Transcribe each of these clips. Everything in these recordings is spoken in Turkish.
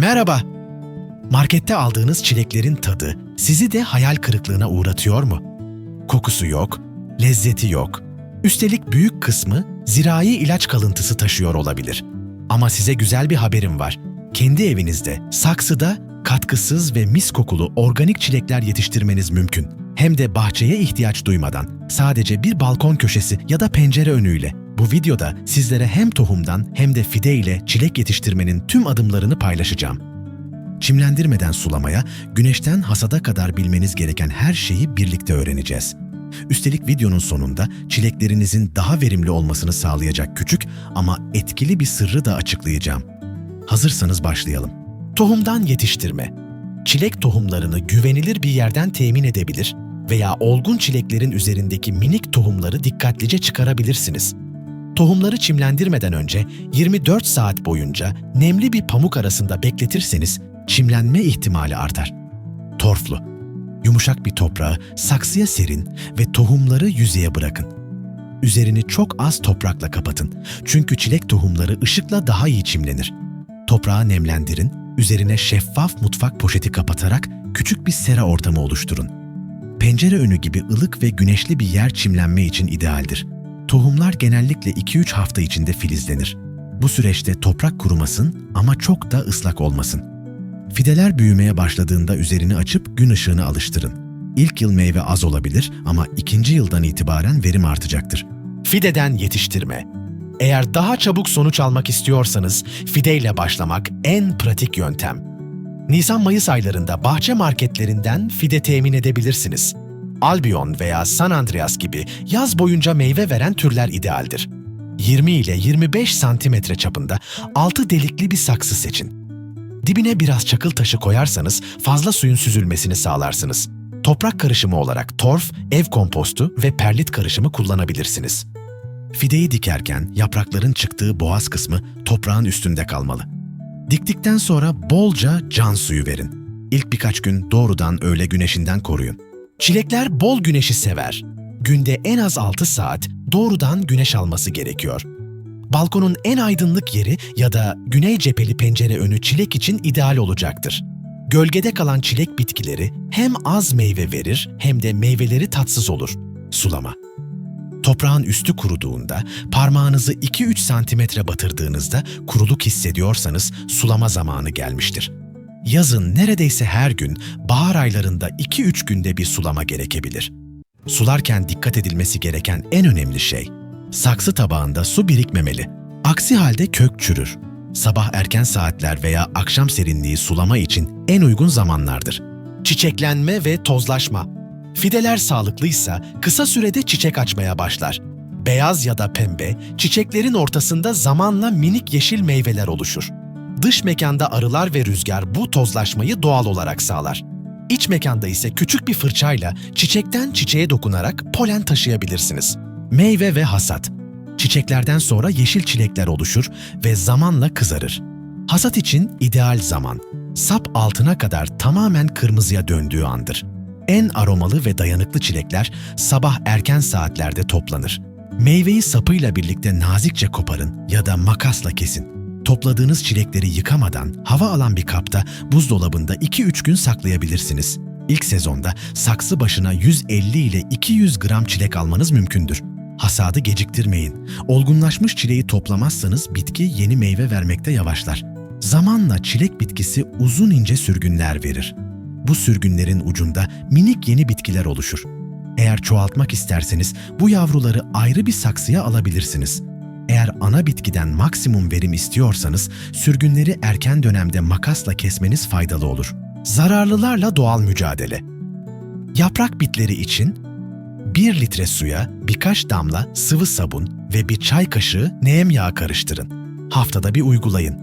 Merhaba. Markette aldığınız çileklerin tadı sizi de hayal kırıklığına uğratıyor mu? Kokusu yok, lezzeti yok. Üstelik büyük kısmı zirai ilaç kalıntısı taşıyor olabilir. Ama size güzel bir haberim var. Kendi evinizde, saksıda katkısız ve mis kokulu organik çilekler yetiştirmeniz mümkün. Hem de bahçeye ihtiyaç duymadan, sadece bir balkon köşesi ya da pencere önüyle. Bu videoda sizlere hem tohumdan hem de fide ile çilek yetiştirmenin tüm adımlarını paylaşacağım. Çimlendirmeden sulamaya, güneşten hasada kadar bilmeniz gereken her şeyi birlikte öğreneceğiz. Üstelik videonun sonunda çileklerinizin daha verimli olmasını sağlayacak küçük ama etkili bir sırrı da açıklayacağım. Hazırsanız başlayalım. Tohumdan yetiştirme. Çilek tohumlarını güvenilir bir yerden temin edebilir veya olgun çileklerin üzerindeki minik tohumları dikkatlice çıkarabilirsiniz. Tohumları çimlendirmeden önce 24 saat boyunca nemli bir pamuk arasında bekletirseniz çimlenme ihtimali artar. Torflu. Yumuşak bir toprağı saksıya serin ve tohumları yüzeye bırakın. Üzerini çok az toprakla kapatın. Çünkü çilek tohumları ışıkla daha iyi çimlenir. Toprağı nemlendirin, üzerine şeffaf mutfak poşeti kapatarak küçük bir sera ortamı oluşturun. Pencere önü gibi ılık ve güneşli bir yer çimlenme için idealdir. Tohumlar genellikle 2-3 hafta içinde filizlenir. Bu süreçte toprak kurumasın ama çok da ıslak olmasın. Fideler büyümeye başladığında üzerini açıp gün ışığına alıştırın. İlk yıl meyve az olabilir ama ikinci yıldan itibaren verim artacaktır. Fideden yetiştirme. Eğer daha çabuk sonuç almak istiyorsanız fideyle başlamak en pratik yöntem. Nisan-Mayıs aylarında bahçe marketlerinden fide temin edebilirsiniz. Albion veya San Andreas gibi yaz boyunca meyve veren türler idealdir. 20 ile 25 santimetre çapında altı delikli bir saksı seçin. Dibine biraz çakıl taşı koyarsanız fazla suyun süzülmesini sağlarsınız. Toprak karışımı olarak torf, ev kompostu ve perlit karışımı kullanabilirsiniz. Fideyi dikerken yaprakların çıktığı boğaz kısmı toprağın üstünde kalmalı. Diktikten sonra bolca can suyu verin. İlk birkaç gün doğrudan öğle güneşinden koruyun. Çilekler bol güneşi sever. Günde en az 6 saat doğrudan güneş alması gerekiyor. Balkonun en aydınlık yeri ya da güney cepheli pencere önü çilek için ideal olacaktır. Gölgede kalan çilek bitkileri hem az meyve verir hem de meyveleri tatsız olur. Sulama. Toprağın üstü kuruduğunda parmağınızı 2-3 santimetre batırdığınızda kuruluk hissediyorsanız sulama zamanı gelmiştir. Yazın neredeyse her gün, bahar aylarında 2-3 günde bir sulama gerekebilir. Sularken dikkat edilmesi gereken en önemli şey, saksı tabağında su birikmemeli. Aksi halde kök çürür. Sabah erken saatler veya akşam serinliği sulama için en uygun zamanlardır. Çiçeklenme ve tozlaşma. Fideler sağlıklıysa kısa sürede çiçek açmaya başlar. Beyaz ya da pembe, çiçeklerin ortasında zamanla minik yeşil meyveler oluşur. Dış mekanda arılar ve rüzgar bu tozlaşmayı doğal olarak sağlar. İç mekanda ise küçük bir fırçayla çiçekten çiçeğe dokunarak polen taşıyabilirsiniz. Meyve ve hasat. Çiçeklerden sonra yeşil çilekler oluşur ve zamanla kızarır. Hasat için ideal zaman, sap altına kadar tamamen kırmızıya döndüğü andır. En aromalı ve dayanıklı çilekler sabah erken saatlerde toplanır. Meyveyi sapıyla birlikte nazikçe koparın ya da makasla kesin. Topladığınız çilekleri yıkamadan hava alan bir kapta buzdolabında 2-3 gün saklayabilirsiniz. İlk sezonda saksı başına 150 ile 200 gram çilek almanız mümkündür. Hasadı geciktirmeyin. Olgunlaşmış çileği toplamazsanız bitki yeni meyve vermekte yavaşlar. Zamanla çilek bitkisi uzun ince sürgünler verir. Bu sürgünlerin ucunda minik yeni bitkiler oluşur. Eğer çoğaltmak isterseniz bu yavruları ayrı bir saksıya alabilirsiniz. Eğer ana bitkiden maksimum verim istiyorsanız sürgünleri erken dönemde makasla kesmeniz faydalı olur. Zararlılarla doğal mücadele. Yaprak bitleri için 1 litre suya birkaç damla sıvı sabun ve bir çay kaşığı neem yağı karıştırın. Haftada bir uygulayın.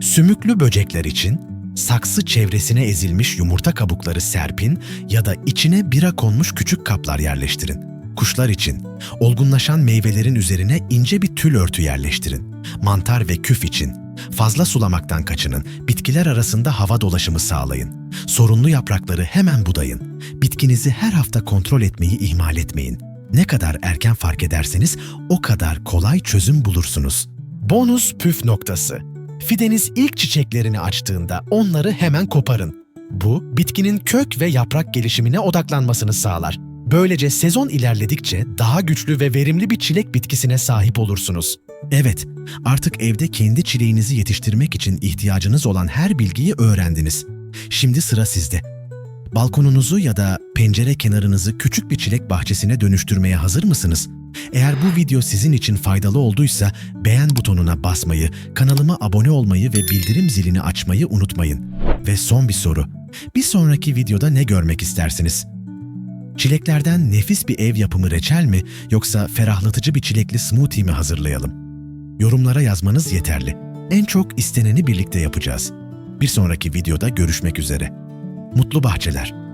Sümüklü böcekler için saksı çevresine ezilmiş yumurta kabukları serpin ya da içine bira konmuş küçük kaplar yerleştirin. Kuşlar için olgunlaşan meyvelerin üzerine ince bir tül örtü yerleştirin. Mantar ve küf için fazla sulamaktan kaçının, bitkiler arasında hava dolaşımı sağlayın. Sorunlu yaprakları hemen budayın. Bitkinizi her hafta kontrol etmeyi ihmal etmeyin. Ne kadar erken fark ederseniz o kadar kolay çözüm bulursunuz. Bonus püf noktası. Fideniz ilk çiçeklerini açtığında onları hemen koparın. Bu, bitkinin kök ve yaprak gelişimine odaklanmasını sağlar. Böylece sezon ilerledikçe daha güçlü ve verimli bir çilek bitkisine sahip olursunuz. Evet, artık evde kendi çileğinizi yetiştirmek için ihtiyacınız olan her bilgiyi öğrendiniz. Şimdi sıra sizde. Balkonunuzu ya da pencere kenarınızı küçük bir çilek bahçesine dönüştürmeye hazır mısınız? Eğer bu video sizin için faydalı olduysa beğen butonuna basmayı, kanalıma abone olmayı ve bildirim zilini açmayı unutmayın. Ve son bir soru. Bir sonraki videoda ne görmek istersiniz? Çileklerden nefis bir ev yapımı reçel mi yoksa ferahlatıcı bir çilekli smoothie mi hazırlayalım? Yorumlara yazmanız yeterli. En çok isteneni birlikte yapacağız. Bir sonraki videoda görüşmek üzere. Mutlu bahçeler.